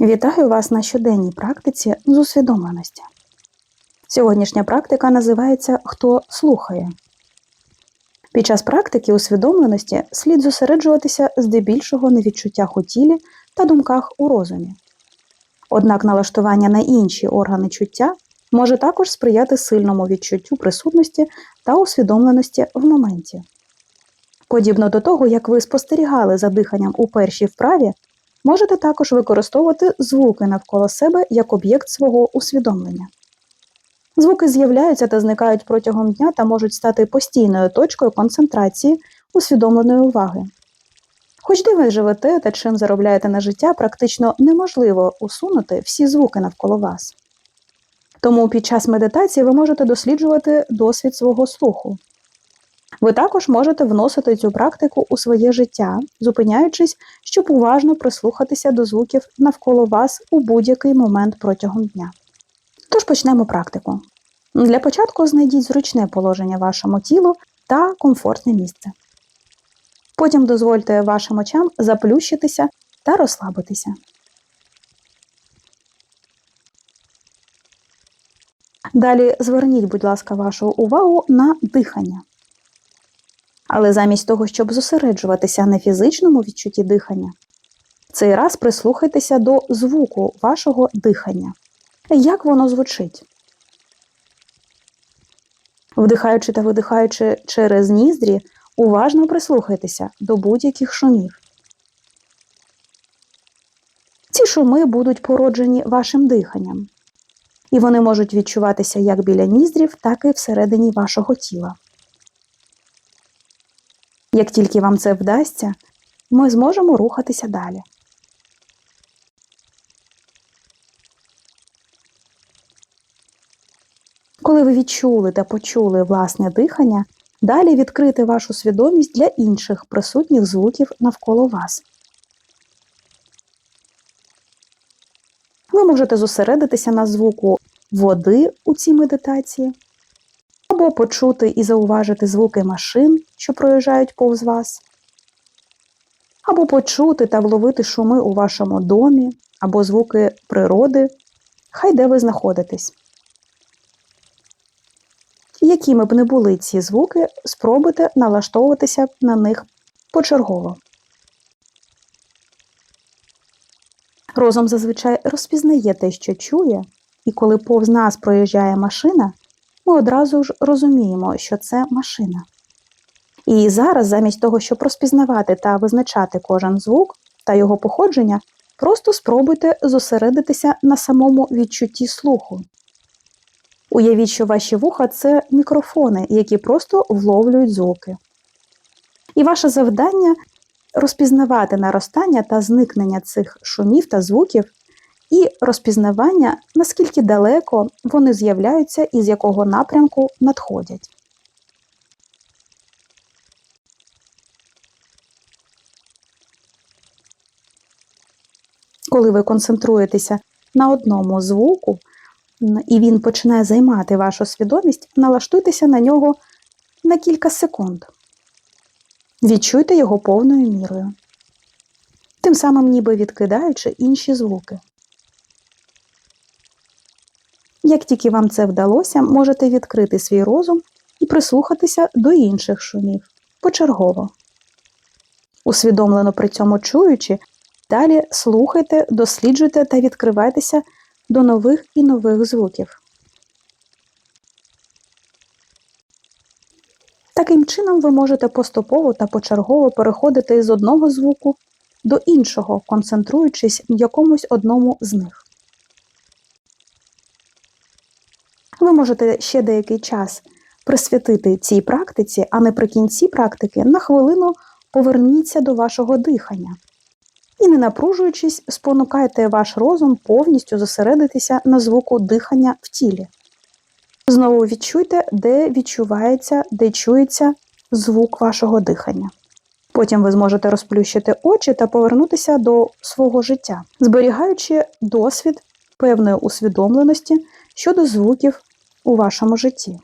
Вітаю вас на щоденній практиці з усвідомленості. Сьогоднішня практика називається Хто слухає. Під час практики усвідомленості слід зосереджуватися здебільшого на відчуттях у тілі та думках у розумі. Однак налаштування на інші органи чуття може також сприяти сильному відчуттю присутності та усвідомленості в моменті. Подібно до того, як ви спостерігали за диханням у першій вправі, можете також використовувати звуки навколо себе як об'єкт свого усвідомлення. Звуки з'являються та зникають протягом дня та можуть стати постійною точкою концентрації усвідомленої уваги. Хоч де ви живете та чим заробляєте на життя, практично неможливо усунути всі звуки навколо вас. Тому під час медитації ви можете досліджувати досвід свого слуху. Ви також можете вносити цю практику у своє життя, зупиняючись, щоб уважно прислухатися до звуків навколо вас у будь-який момент протягом дня. Тож почнемо практику. Для початку знайдіть зручне положення вашому тілу та комфортне місце. Потім дозвольте вашим очам заплющитися та розслабитися. Далі зверніть, будь ласка, вашу увагу на дихання. Але замість того, щоб зосереджуватися на фізичному відчутті дихання, цей раз прислухайтеся до звуку вашого дихання. Як воно звучить? Вдихаючи та видихаючи через ніздрі, уважно прислухайтеся до будь-яких шумів. Ці шуми будуть породжені вашим диханням, і вони можуть відчуватися як біля ніздрів, так і всередині вашого тіла. Як тільки вам це вдасться, ми зможемо рухатися далі. Коли ви відчули та почули власне дихання, далі відкрити вашу свідомість для інших присутніх звуків навколо вас. Ви можете зосередитися на звуку води у цій медитації, або почути і зауважити звуки машин, що проїжджають повз вас, або почути та вловити шуми у вашому домі, або звуки природи, хай де ви знаходитесь. Якими б не були ці звуки, спробуйте налаштовуватися на них почергово. Розум зазвичай розпізнає те, що чує, і коли повз нас проїжджає машина, ми одразу ж розуміємо, що це машина. І зараз, замість того, щоб розпізнавати та визначати кожен звук та його походження, просто спробуйте зосередитися на самому відчутті слуху. Уявіть, що ваші вуха це мікрофони, які просто вловлюють звуки. І ваше завдання розпізнавати наростання та зникнення цих шумів та звуків, і розпізнавання, наскільки далеко вони з'являються і з якого напрямку надходять. Коли ви концентруєтеся на одному звуку, і він починає займати вашу свідомість, налаштуйтеся на нього на кілька секунд. Відчуйте його повною мірою, тим самим ніби відкидаючи інші звуки. Як тільки вам це вдалося, можете відкрити свій розум і прислухатися до інших шумів почергово. Усвідомлено при цьому чуючи, далі слухайте, досліджуйте та відкривайтеся до нових і нових звуків. Таким чином, ви можете поступово та почергово переходити з одного звуку до іншого, концентруючись в якомусь одному з них. Ви можете ще деякий час присвятити цій практиці, а наприкінці практики на хвилину поверніться до вашого дихання. І, не напружуючись, спонукайте ваш розум повністю зосередитися на звуку дихання в тілі. Знову відчуйте, де відчувається, де чується звук вашого дихання. Потім ви зможете розплющити очі та повернутися до свого життя, зберігаючи досвід певної усвідомленості щодо звуків у вашому житті.